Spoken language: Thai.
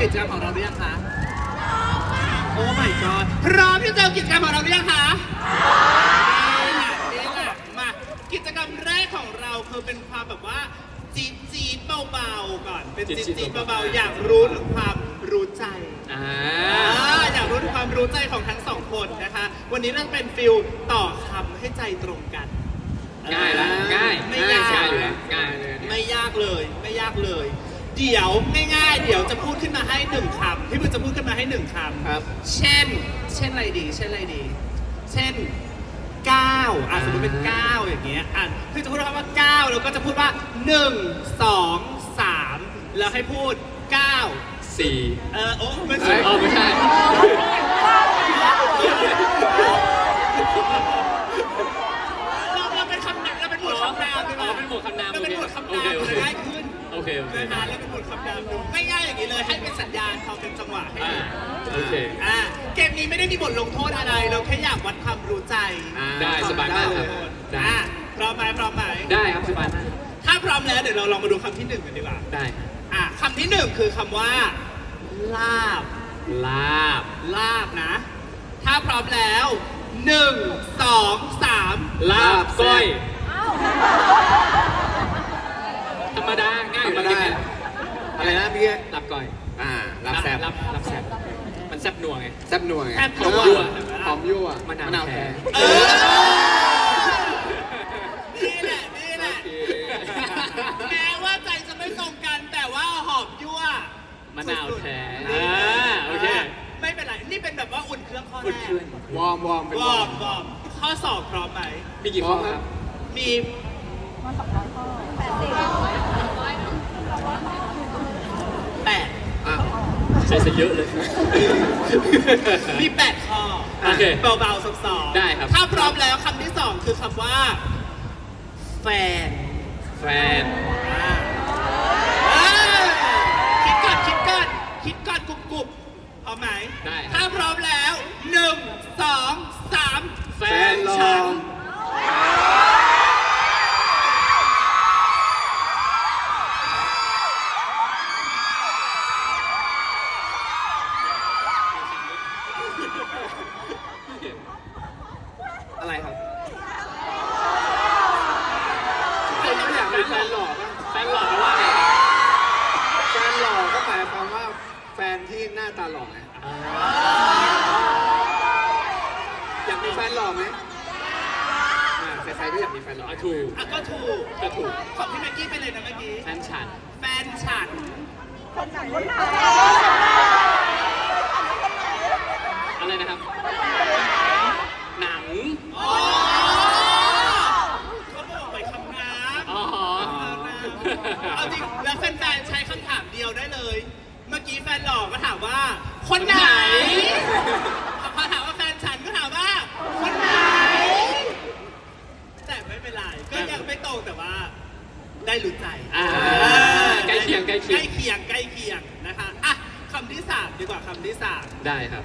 กิจกรรมของเราหรือยังคะโอ้ my god พร้อมที่จะเจอกิจกรรมของเราหรือยังคะนี่แหละนี่แหละมากิจกรรมแรกของเราคือเป็นความแบบว่าจี๊ดจี๊ดเบาๆก่อน เป็นจี๊ดจี๊ดเบาๆอยากรู้ถึงความรู้ใจอ่าอ่าอยากรู้ถึงความรู้ใจของทั้งสองคนนะคะ วันนี้เราเป็นฟิลต่อคำให้ใจตรงกันง่ายละง่ายไม่ยากง่ายอยู่แล้วง่ายเลยไม่ยากเลยไม่ยากเลย เดี๋ยวง่ายๆ เดี๋ยวจะพูดขึ้นมาให้หนึ่งคำพี่บุญจะพูดขึ้นมาให้หนึ่งคำครับ เช่น เช่นอะไรดี เช่นอะไรดี เช่นก้าวอะสมมติเป็นก้าวอย่างเงี้ยอะพี่จะพูดคำว่าก้าวแล้วก็จะพูดว่าหนึ่งสองสามแล้วให้พูดก้าวสี่เออโอ้ไม่เอ้ใช่ยอ๋อไม่ใช่เราเราเป็นคำนามเราเป็นหมวดคำนามดีกว่าอ๋อเป็นหมวดคำนามเราเป็นหมวดคำนาม โอเคโอเค เคโอเคนะฮะแล้วเป็นหมวดคำนามดูง่ายๆอย่างนี้เลยให้เป็นสัญญาณพอเป็นจังหวะให้อ่าดูโอเค อ่าเกมนี้ไม่ได้มีบทลงโทษอะไร เราแค่อยากวัดความรู้ใจอ่าได้สบายมากครับได้ อะพร้อมไหมพร้อมไหมได้ครับสบายมากถ้าพร้อมแล้วเดี๋ยวเราลองมาดูคำที่หนึ่งกันดีกว่าได้ครับอะคำที่หนึ่งคือคำว่า ลาบ ลาบ ลาบนะ ถ้าพร้อมแล้วหนึ่งสองสามลาบก้อย รรมดา ง่ายอยู่แล้วธรรมดาเนี่ยอะไรนะพี่ลาบก้อยอ่ารับแซบลาบลาบแซบมันแซบนัวไง แซบนัวไงแซ่บหอมนัวยั่วหอมยั่วมะนาวแท้เออนี่แหละ นี่แหละโอเคแม้ว่าใจจะไม่ตรงกันแต่ว่าหอมยั่วมะนาวแท้สุดๆอ่าโอเค ไม่เป็นไร นี่เป็นแบบว่าอุ่นเครื่องข้อแรอุ่นกเครื่องวอร์มวอร์มเป็นววออร์ร์มมวอร์มข้อสอบพร้อมไหมมีกี่ข้อครับ มีแปด อะ ใช้ซะเยอะเลย มีแปดข้อโอเคเบาๆสับสองได้ครับ ถ้าพร้อมแล้วคำที่สองคือคำว่า แฟน แฟน เอ้ยคิดก่อนคิดก่อนคิดก่อนกรุบกรุบพร้อมไหม ได้ครับ ถ้าพร้อมแล้วหนึ่งสองสาม แฟ แฟ น นร ฉั อน อะไรครับ คนไม่อยากมีแฟนหล่อป่ะแฟนหล่อแปลว่าไงแฟนหล่อก็หมายความว่าแฟนที่หน้าตาหล่อไงอ่าอยากมีแฟนหล่อไหมอ่าใครๆก็อยากมีแฟนหล่ออะถูกอะก็ถูกก็ถูกของพี่แม็กกี้ไปเลยนะเมื่อกี้ แฟนฉันแฟนฉันอะไรนะครับ หนัง อ๋อเขาบอกไปคำน้ำ อ๋อ เอาจริงแล้วแฟนๆใช้คำถามเดียวได้เลย เมื่อกี้แฟนหล่อก็ถามว่า คนไหนพอถามว่าแฟนฉันก็ถามว่า คนไหน แต่ไม่เป็นไรก็ยังไม่ตรงแต่ว่า ได้รู้ใจอ่าเออใกล้เคียงใกล้เคียง ใกล้เคียงใกล้เคียงนะคะอะคำที่สามดีกว่าคำที่สามได้ครับ